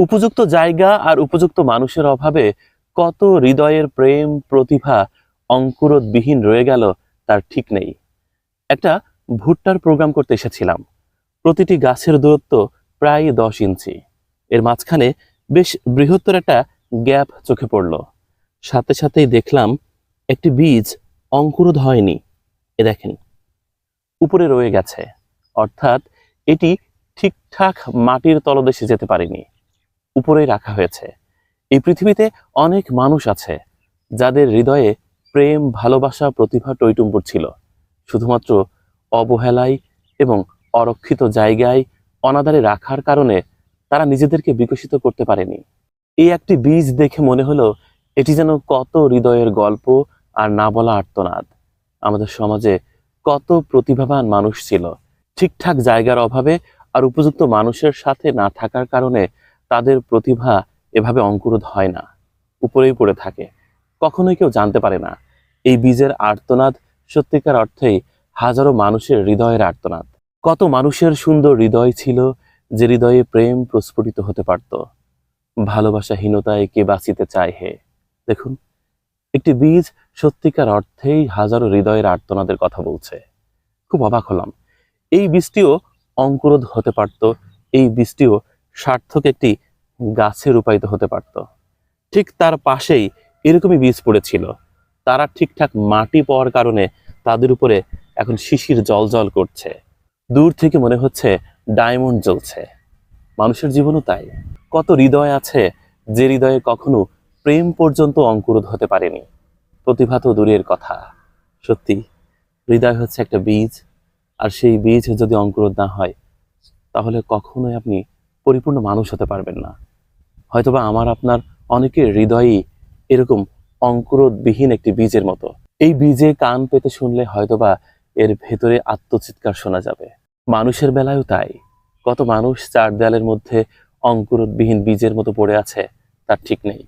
উপযুক্ত জায়গা আর উপযুক্ত মানুষের অভাবে কত হৃদয়ের প্রেম, প্রতিভা, অঙ্কুরোদ্বিহীন রয়ে গেল, তার ঠিক নেই। একটা ভুট্টার প্রোগ্রাম করতে এসেছিলাম। প্রতিটি গাছের দূরত্ব প্রায় দশ ইঞ্চি। এর মাঝখানে বেশ বৃহত্তর একটা গ্যাপ চোখে পড়ল। সাথে সাথেই দেখলাম একটি বীজ অঙ্কুরোধ হয়নি। এ দেখেন, উপরে রয়ে গেছে। অর্থাৎ এটি ঠিকঠাক মাটির তলদেশে যেতে পারেনি। উপরেই রাখা হয়েছে। এই পৃথিবীতে অনেক মানুষ আছে যাদের হৃদয়ে প্রেম, ভালোবাসা, প্রতিভা টৈটুম্বুর ছিল। শুধুমাত্র অবহেলায় এবং অরক্ষিত জায়গায় অনাদারে রাখার কারণে তারা নিজেদেরকে বিকশিত করতে পারেনি। এই একটি বীজ দেখে মনে হলো, এটি যেন কত হৃদয়ের গল্প আর না বলা আর্তনাদ। আমাদের সমাজে কত প্রতিভাবান মানুষ ছিল। ঠিকঠাক জায়গার অভাবে আর উপযুক্ত মানুষের সাথে না থাকার কারণে তাদের প্রতিভা এভাবে অঙ্কুরোধ হয় না। উপরেই পড়ে থাকে। কখনোই কেউ জানতে পারে না। এই বীজের আর্তনাদ সত্যিকার অর্থেই হাজারো মানুষের হৃদয়ের আর্তনাদ। কত মানুষের সুন্দর হৃদয় ছিল যে হৃদয়ে প্রেম প্রস্ফুটিত হতে পারত। ভালোবাসাহীনতায় কে বাঁচিতে চায় হে? দেখুন, একটি বীজ সত্যিকার অর্থেই হাজারো হৃদয়ের আর্তনাদের কথা বলছে। খুব অবাক হলাম। এই বীজটিও অঙ্কুরোধ হতে পারত, এই বীজটিও সার্থক একটি গাছে রূপায়িত হতে পারত। ঠিক তার পাশেই এরকমই বীজ পড়েছিল। তারা ঠিকঠাক মাটি পাওয়ার কারণে তাদের উপরে এখন শিশির জল জল করছে। দূর থেকে মনে হচ্ছে ডায়মন্ড জ্বলছে। মানুষের জীবনও তাই। কত হৃদয় আছে যে হৃদয়ে কখনো প্রেম পর্যন্ত অঙ্কুরোধ হতে পারেনি। প্রতিভা তো দূরের কথা। সত্যি, হৃদয় হচ্ছে একটা বীজ। আর সেই বীজ যদি অঙ্কুরোধ না হয়, তাহলে কখনোই আপনি পরিপূর্ণ মানুষ হতে পারবেন না। হয়তোবা আমার আপনার অনেকের হৃদয়ই এরকম অঙ্কুরোদ্বিহীন একটি বীজের মতো। এই বীজে কান পেতে শুনলে হয়তোবা এর ভেতরে আত্মচিৎকার শোনা যাবে। মানুষের বেলায়ও তাই। কত মানুষ চার দেয়ালের মধ্যে অঙ্কুরোদ্বিহীন বীজের মতো পড়ে আছে, তার ঠিক নেই।